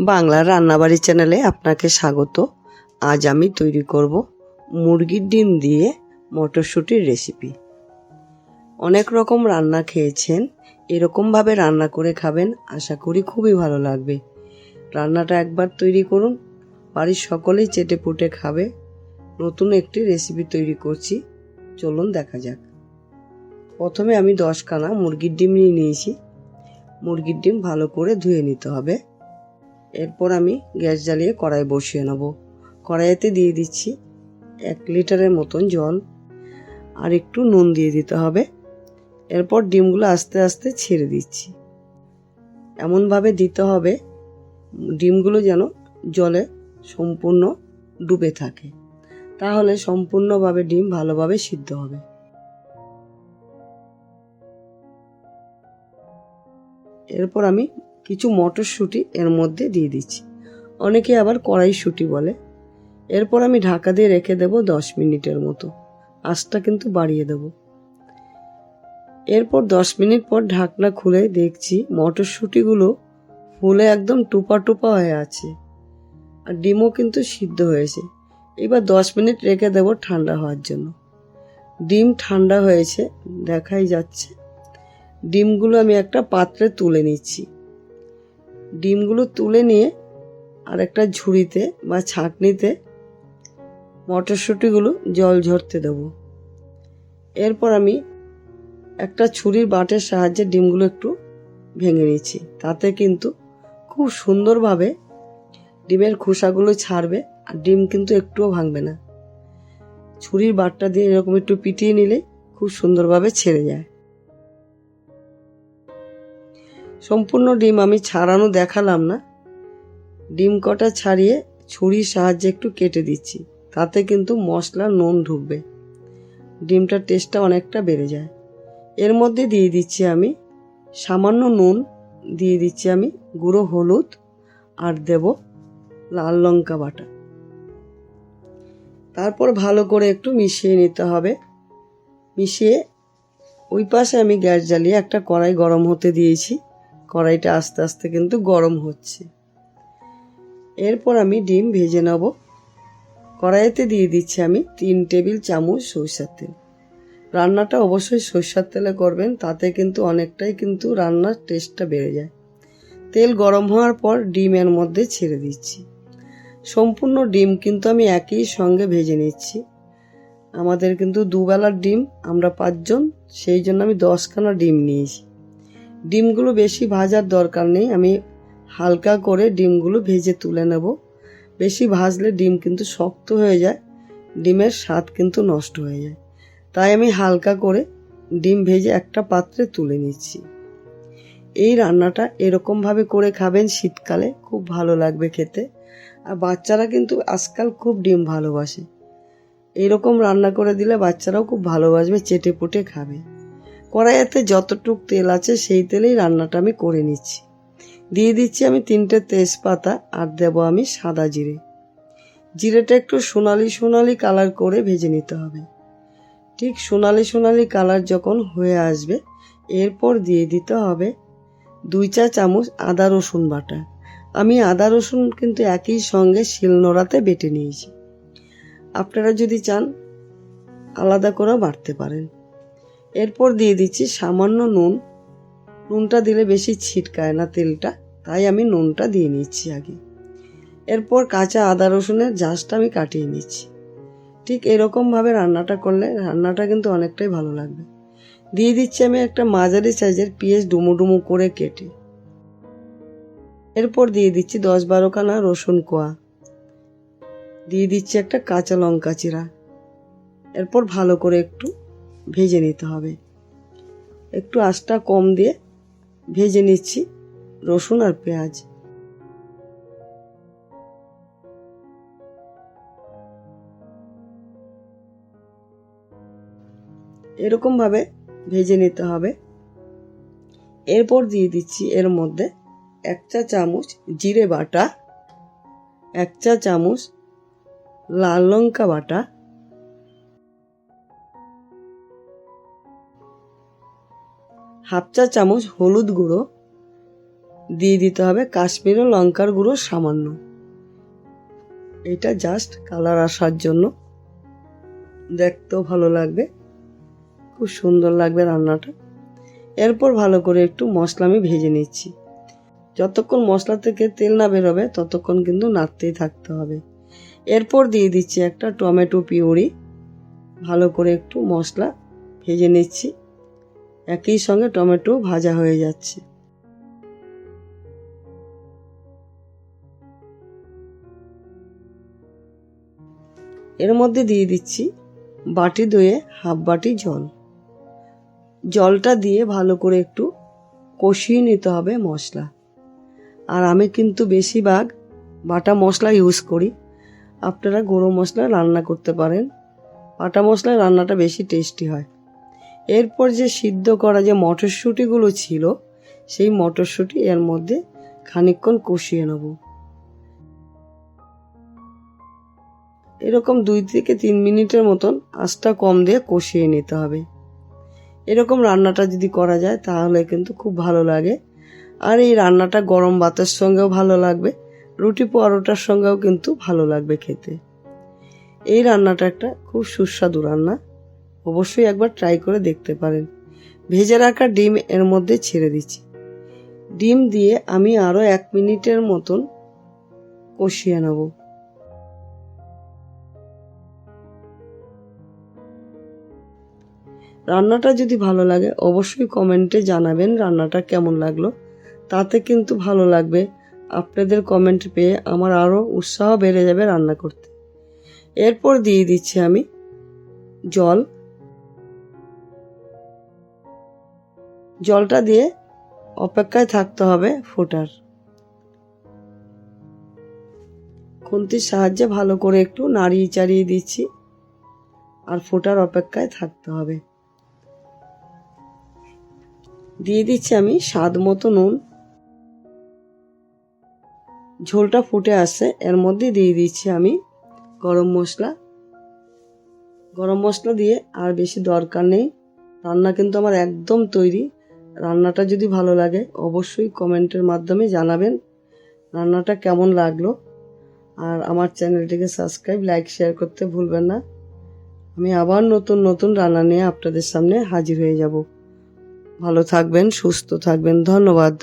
বাংলার রান্নাবাড়ি চ্যানেলে আপনাকে স্বাগত। আজ আমি তৈরি করব মুরগির ডিম দিয়ে মটরশুঁটির রেসিপি। অনেক রকম রান্না খেয়েছেন, এরকমভাবে রান্না করে খাবেন, আশা করি খুবই ভালো লাগবে। রান্নাটা একবার তৈরি করুন, বাড়ির সকলেই চেটে পুটে খাবে। নতুন একটি রেসিপি তৈরি করছি, চলুন দেখা যাক। প্রথমে আমি দশখানা মুরগির ডিম নিয়ে নিয়েছি। মুরগির ডিম ভালো করে ধুয়ে নিতে হবে। এরপর আমি গ্যাস জ্বালিয়ে কড়াই বসিয়ে নেব। কড়াইতে দিয়ে দিচ্ছি এক লিটারের মতন জল আর একটু নুন দিয়ে দিতে হবে। এরপর ডিমগুলো আস্তে আস্তে ছেড়ে দিচ্ছি। এমনভাবে দিতে হবে ডিমগুলো যেন জলে সম্পূর্ণ ডুবে থাকে। তাহলে সম্পূর্ণভাবে ডিম ভালোভাবে সিদ্ধ হবে। এরপর আমি কিছু মটরশুঁটি এর মধ্যে দিয়ে দিচ্ছি। অনেকে আবার কড়াইশুঁটি বলে। এরপর আমি ঢাকা দিয়ে রেখে দেব দশ মিনিটের মতো। আঁচটা কিন্তু বাড়িয়ে দেব। এরপর দশ মিনিট পর ঢাকনা খুলে দেখছি মটরশুঁটিগুলো ফুলে একদম টুপা টুপা হয়ে আছে। আর ডিমও কিন্তু সিদ্ধ হয়েছে। এবার দশ মিনিট রেখে দেব ঠান্ডা হওয়ার জন্য। ডিম ঠান্ডা হয়েছে, দেখাই যাচ্ছে। ডিমগুলো আমি একটা পাত্রে তুলে নিচ্ছি। ডিমগুলো তুলে নিয়ে আর একটা ঝুড়িতে বা ছাঁকনিতে মটরশুঁটিগুলো জল ঝরতে দেব। এরপর আমি একটা ছুরির বাটের সাহায্যে ডিমগুলো একটু ভেঙে নিচ্ছি তাতে কিন্তু খুব সুন্দরভাবে ডিমের খোসাগুলো ছাড়বে আর ডিম কিন্তু একটুও ভাঙবে না। ছুরির বাটটা দিয়ে এরকম একটু পিটিয়ে নিলে খুব সুন্দরভাবে ছেড়ে যায়। সম্পূর্ণ ডিম আমি ছাড়ানো দেখালাম না। ডিম কটা ছাড়িয়ে ছুরির সাহায্যে একটু কেটে দিচ্ছি, তাতে কিন্তু মশলা নুন ঢুকবে। ডিমটার টেস্টটা অনেকটা বেড়ে যায়। এর মধ্যে দিয়ে দিচ্ছি আমি সামান্য নুন, দিয়ে দিচ্ছি আমি গুঁড়ো হলুদ আর দেব লাল লঙ্কা বাটা। তারপর ভালো করে একটু মিশিয়ে নিতে হবে। মিশিয়ে ওই পাশে আমি গ্যাস জ্বালিয়ে একটা কড়াই গরম হতে দিয়েছি। কড়াইটা আস্তে আস্তে কিন্তু গরম হচ্ছে। এরপর আমি ডিম ভেজে নেব। কড়াইতে দিয়ে দিচ্ছি আমি তিন টেবিল চামচ সরষের তেল। রান্নাটা অবশ্যই সরষের তেলে করবেন, তাতে কিন্তু অনেকটাই কিন্তু রান্নার টেস্টটা বেড়ে যায়। তেল গরম হওয়ার পর ডিমের মধ্যে ছেড়ে দিচ্ছি। সম্পূর্ণ ডিম কিন্তু আমি একই সঙ্গে ভেজে নিচ্ছি। আমাদের কিন্তু দুবেলার ডিম, আমরা পাঁচজন, সেই জন্য আমি দশখানা ডিম নিয়েছি। ডিমগুলো বেশি ভাজার দরকার নেই। আমি হালকা করে ডিমগুলো ভেজে তুলে নেব। বেশি ভাজলে ডিম কিন্তু শক্ত হয়ে যায়, ডিমের স্বাদ কিন্তু নষ্ট হয়ে যায়। তাই আমি হালকা করে ডিম ভেজে একটা পাত্রে তুলে নিচ্ছি। এই রান্নাটা এরকমভাবে করে খাবেন শীতকালে, খুব ভালো লাগবে খেতে। আর বাচ্চারা কিন্তু আজকাল খুব ডিম ভালোবাসে। এইরকম রান্না করে দিলে বাচ্চারাও খুব ভালোবাসবে চেটে পুটে খাবে। কড়াইতে যতটুক তেল আছে সেই তেলেই রান্নাটা আমি করে নিচ্ছি। দিয়ে দিচ্ছি আমি তিনটে তেজপাতা, আর দেব আমি সাদা জিরে। জিরেটা একটু সোনালি সোনালি কালার করে ভেজে নিতে হবে। ঠিক সোনালি সোনালি কালার যখন হয়ে আসবে, এরপর দিয়ে দিতে হবে দুই চা চামচ আদা রসুন বাটা। আমি আদা রসুন কিন্তু একই সঙ্গে শিলনোড়াতে বেটে নিয়েছি। আপনারা যদি চান, আলাদা করেও বাড়তে পারেন। এরপর দিয়ে দিচ্ছি সামান্য নুন। নুনটা দিলে বেশি ছিটকায় না তেলটা, তাই আমি নুনটা দিয়ে নিচ্ছি আগে। এরপর কাঁচা আদা রসুনের জাসটা আমি কাটিয়ে নিচ্ছি। ঠিক এরকমভাবে রান্নাটা করলে রান্নাটা কিন্তু অনেকটাই ভালো লাগবে। দিয়ে দিচ্ছি আমি একটা মাঝারি সাইজের পেঁয়াজ ডুমো ডুমো করে কেটে। এরপর দিয়ে দিচ্ছি দশ বারো বারোখানা রসুন কোয়া। দিয়ে দিচ্ছি একটা কাঁচা লঙ্কা চিরা এরপর ভালো করে একটু ভেজে নিতে হবে। একটু আঁচটা কম দিয়ে ভেজে নিচ্ছি রসুন আর পেঁয়াজ। এরকমভাবে ভেজে নিতে হবে। এরপর দিয়ে দিচ্ছি এর মধ্যে এক চা চামচ জিরে বাটা, এক চা চামচ লাল লঙ্কা বাটা হাফ চা চামচ হলুদ গুঁড়ো। দিয়ে দিতে হবে কাশ্মীরি লঙ্কার গুঁড়ো সামান্য। এটা জাস্ট কালার আসার জন্য। দেখতেও ভালো লাগবে। খুব সুন্দর লাগবে রান্নাটা। এরপর ভালো করে একটু মশলা আমি ভেজে নিচ্ছি। যতক্ষণ মশলা থেকে তেল না বেরোবে, ততক্ষণ কিন্তু নাড়তেই থাকতে হবে। এরপর দিয়ে দিচ্ছি একটা টমেটো পিউরি। ভালো করে একটু মশলা ভেজে নিচ্ছি। একই সঙ্গে টমেটো ভাজা হয়ে যাচ্ছে। এর মধ্যে দিয়ে দিচ্ছি বাটি ধুয়ে হাফ বাটি জল। জলটা দিয়ে ভালো করে একটু কষিয়ে নিতে হবে মশলা। আর আমি কিন্তু বেশিরভাগ বাটা মশলা ইউজ করি। আপনারা গরম মশলা রান্না করতে পারেন। বাটা মশলায় রান্নাটা বেশি টেস্টি হয়। এরপর যে সিদ্ধ করা যে মটরশুঁটিগুলো ছিল, সেই মটরশুঁটি এর মধ্যে খানিকক্ষণ কষিয়ে নেব। এরকম দুই থেকে তিন মিনিটের মতন আঁচটা কম দিয়ে কষিয়ে নিতে হবে। এরকম রান্নাটা যদি করা যায়, তাহলে কিন্তু খুব ভালো লাগে। আর এই রান্নাটা গরম ভাতের সঙ্গেও ভালো লাগবে, রুটি পরোটার সঙ্গেও কিন্তু ভালো লাগবে খেতে। এই রান্নাটা একটা খুব সুস্বাদু রান্না। অবশ্যই একবার ট্রাই করে দেখতে পারেন। ভেজে রাখা ডিম এর মধ্যে ছেড়ে দিচ্ছি। ডিম দিয়ে আমি আরও এক মিনিটের মতন কষিয়ে নেব। রান্নাটা যদি ভালো লাগে, অবশ্যই কমেন্টে জানাবেন রান্নাটা কেমন লাগল। তাতে কিন্তু ভালো লাগবে। আপনাদের কমেন্ট পেয়ে আমার আরও উৎসাহ বেড়ে যাবে রান্না করতে। এরপর দিয়ে দিচ্ছি আমি জল। জলটা দিয়ে অপেক্ষায় থাকতে হবে ফোটার। খুন্তির সাহায্যে ভালো করে একটু নাড়িয়ে চাড়িয়ে দিচ্ছি আর ফোটার অপেক্ষায় থাকতে হবে। দিয়ে দিচ্ছি আমি স্বাদ মতো নুন। ঝোলটা ফুটে আসছে, এর মধ্যে দিয়ে দিচ্ছি আমি গরম মশলা। গরম মশলা দিয়ে আর বেশি দরকার নেই, রান্না কিন্তু আমার একদম তৈরি। রান্নাটা যদি ভালো লাগে, অবশ্যই কমেন্টের মাধ্যমে জানাবেন রান্নাটা কেমন লাগল। আর আমার চ্যানেলটিকে সাবস্ক্রাইব, লাইক, শেয়ার করতে ভুলবেন না। আমি আবার নতুন নতুন রান্না নিয়ে আপনাদের সামনে হাজির হয়ে যাব। ভালো থাকবেন, সুস্থ থাকবেন। ধন্যবাদ।